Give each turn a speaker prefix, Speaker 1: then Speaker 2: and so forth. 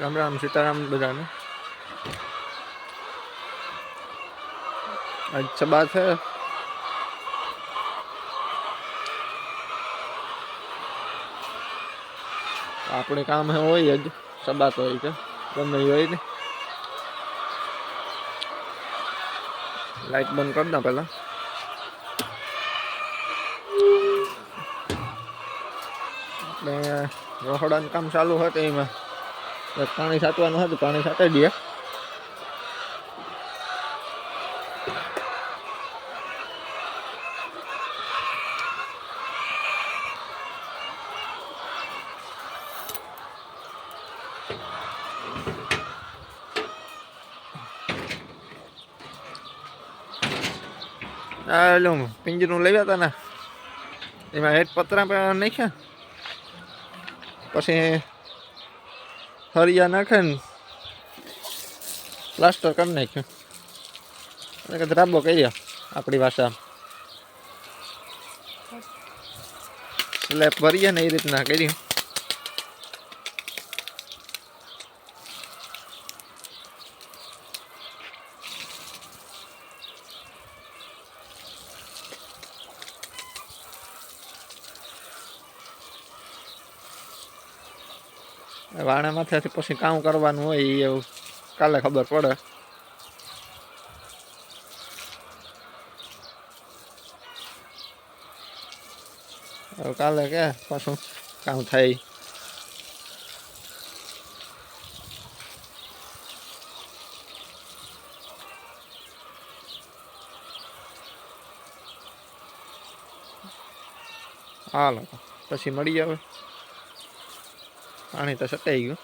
Speaker 1: રામ રામ, સીતારામ બધાને. આજ સબા છે. આપણે કામ હે હોય જ સબા તો હોય કે ગમે હોય ને. લાઈટ બંધ કરી દો પહેલા. આપણે રહોડાનું કામ ચાલુ હતું એમાં. પાણી સાચવાનું હતું, પાણી છાંટી દઈએ. આ એલું પિંજરું લઈ હતા ને. એમાં હેઠ પતરા નાખ્યા. પછી હરિયા નાખે ને. પ્લાસ્ટર કરી નાખ્યું. અને કે ધ્રાબો કર્યા આપણી ભાષા. એટલે ભરીએ ને એ રીતના કર્યું વાણા માથેથી પછી કામ કરવાનું હોય એ કાલે ખબર પડે. કાલે કે પાછું કામ થાય. હાલો, પછી મળી આવે પાણી તો સટાઈ ગયું.